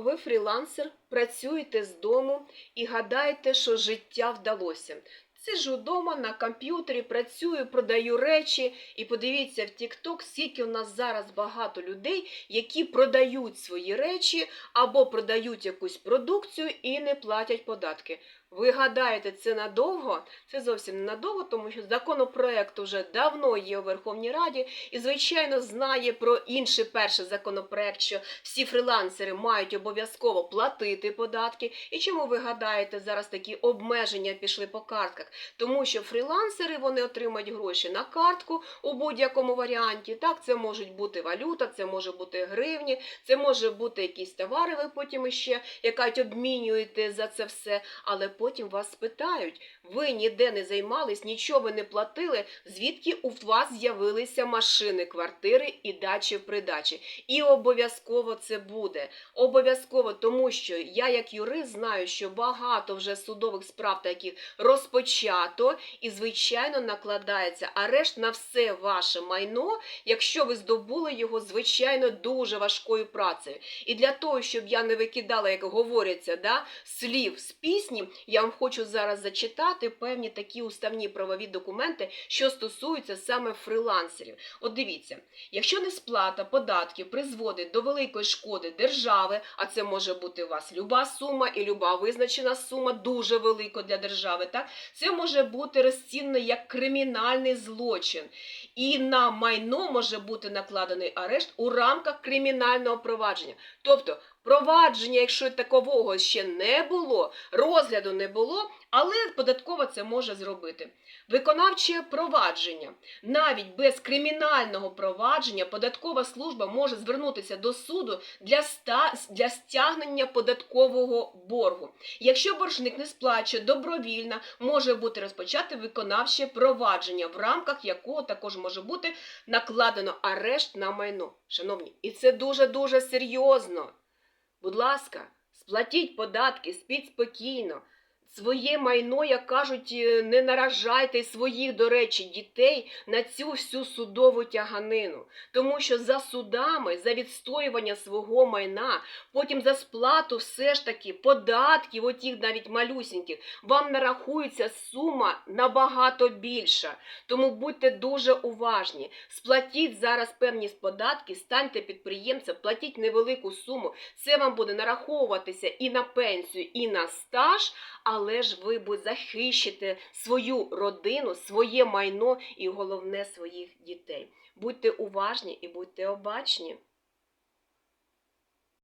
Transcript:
Ви фрілансер, працюєте з дому і гадаєте, що життя вдалося. Сиджу вдома на комп'ютері, працюю, продаю речі. І подивіться в TikTok, скільки у нас зараз багато людей, які продають свої речі або продають якусь продукцію і не платять податки. Ви гадаєте, це надовго? Це зовсім не надовго, тому що законопроект уже давно є у Верховній Раді і, звичайно, знає про інший перший законопроект, що всі фрілансери мають обов'язково платити податки. І чому ви гадаєте, зараз такі обмеження пішли по картках? Тому що фрілансери вони отримають гроші на картку у будь-якому варіанті. Так, це можуть бути валюта, це може бути гривні, це може бути якісь товари. Ви потім іще якась обмінюєте за це все. Але потім вас спитають: ви ніде не займались, нічого не платили. Звідки у вас з'явилися машини, квартири і дачі в придачі? І обов'язково це буде. Обов'язково, тому що я, як юрист, знаю, що багато вже судових справ таких розпочато, і, звичайно, накладається арешт на все ваше майно, якщо ви здобули його, звичайно, дуже важкою працею. І для того, щоб я не викидала, як говориться, да, слів з пісні, я вам хочу зараз зачитати певні такі уставні правові документи, що стосуються саме фрилансерів. От дивіться, якщо несплата податків призводить до великої шкоди держави, а це може бути у вас люба сума і люба визначена сума, дуже велика для держави, так це може бути розцінено як кримінальний злочин, і на майно може бути накладений арешт у рамках кримінального провадження. Тобто провадження, якщо такового ще не було, розгляду не було, але податкова це може зробити. Виконавче провадження. Навіть без кримінального провадження податкова служба може звернутися до суду для, ста... для стягнення податкового боргу. Якщо боржник не сплачує добровільно, може бути розпочати виконавче провадження, в рамках якого також може бути накладено арешт на майно. Шановні, і це дуже-дуже серйозно. Будь ласка, сплатіть податки, спіть спокійно. Своє майно, як кажуть, е, не наражайте своїх, до речі, дітей на цю всю судову тяганину. Тому що за судами, за відстоювання свого майна, потім за сплату все ж таки податків, отіх навіть малюсіньких, вам нарахується сума набагато більша. Тому будьте дуже уважні. Сплатіть зараз певні податки, станьте підприємцем, платіть невелику суму. Це вам буде нараховуватися і на пенсію, і на стаж, але ж ви будь- захищите свою родину, своє майно і головне своїх дітей. Будьте уважні і будьте обачні.